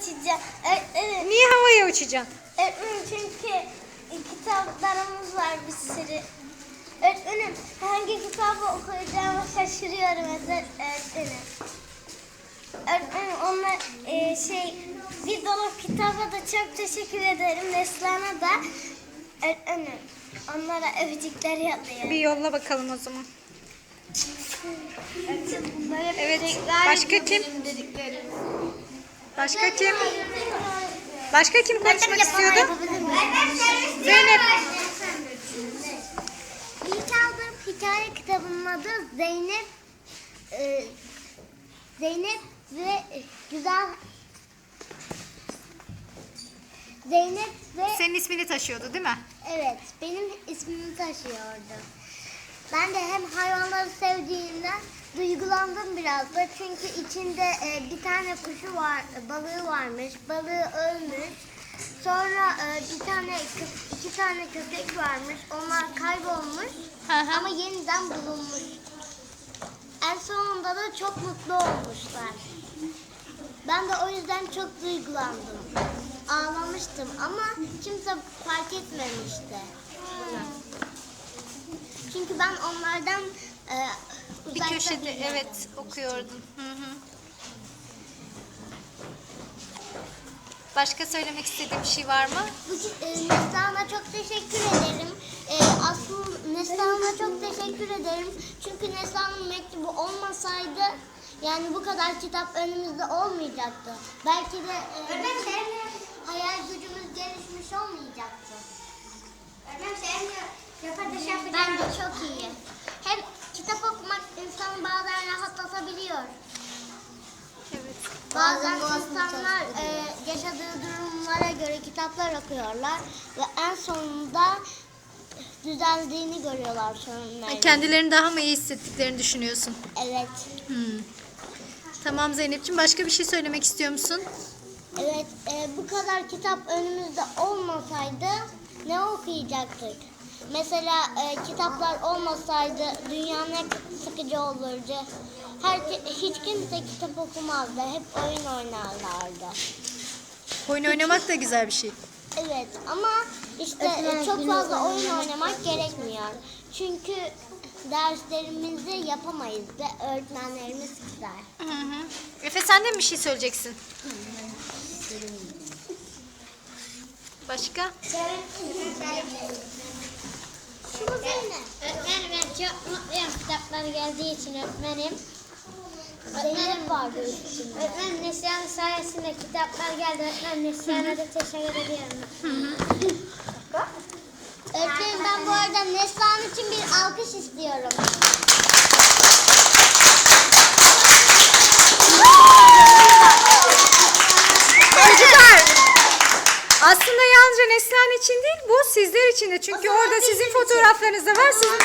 uçacağım. Öğretmenim, Niye havaya uçacaksın? öğretmenim çünkü kitaplarımız var bir sürü. Öğretmenim hangi kitabı okuyacağımı şaşırıyorum öğretmenim. Öğretmenim onunla e, şey bir dolap kitaba da çok teşekkür ederim. Neslihan'a da öğretmenim onlara öpücükler yolluyorum. Bir yolla bakalım o zaman. Evet, öpücükler başka kim? Başka kim? Başka kim konuşmak istiyordu? Zeynep. İlk aldığım hikaye kitabının adı Zeynep e, Zeynep ve güzel Zeynep ve Senin ismini taşıyordu değil mi? evet benim ismimi taşıyordu. Ben de hem hayvanları sevdiğimden duygulandım biraz da çünkü içinde e, bir tane kuşu var, balığı varmış, balığı ölmüş. Sonra e, bir tane iki tane köpek varmış, onlar kaybolmuş ama yeniden bulunmuş. En sonunda da çok mutlu olmuşlar. Ben de o yüzden çok duygulandım. Ağlamıştım ama kimse fark etmemişti. bunu. Çünkü ben onlardan e, Bir köşede evet okuyordun. Hı hı. Başka söylemek istediğim bir şey var mı? Bu, e, Neslihan'a çok teşekkür ederim. E, aslında Neslihan'a çok teşekkür ederim. Çünkü Neslihan'ın mektubu olmasaydı yani bu kadar kitap önümüzde olmayacaktı. Belki de e, hayal gücümüz gelişmiş olmayacaktı. Bence çok iyi. Hem kitap okumak insanı bazen rahatlatabiliyor. Evet. Bazen insanlar e, yaşadığı durumlara göre kitaplar okuyorlar ve en sonunda düzeldiğini görüyorlar sorunların. Kendilerini daha mı iyi hissettiklerini düşünüyorsun? Evet. Hmm. Tamam Zeynep'ciğim başka bir şey söylemek istiyor musun? Evet, e, bu kadar kitap önümüzde olmasaydı ne okuyacaktık? Mesela e, kitaplar olmasaydı dünya ne sıkıcı olurdu. Her, hiç kimse kitap okumazdı, hep oyun oynarlardı. Oyun oynamak da güzel bir şey. Evet ama işte e, çok fazla oyun oynamak gerekmiyor. Çünkü derslerimizi yapamayız ve öğretmenlerimiz kızar. Hı hı. Efe sen de mi bir şey söyleyeceksin? Başka? Şunu söyle. Öğretmenim ben çok mutluyum kitaplar geldiği için öğretmenim. Zeynep vardı üstünde. Öğretmenim Neslihan sayesinde kitaplar geldi. Öğretmenim Neslihan'a da teşekkür ediyorum. Öğretmenim ben bu arada Neslihan için bir alkış istiyorum. Yalnızca Neslihan için değil bu sizler için de. Çünkü orada sizin fotoğraflarınız da var. Sizin...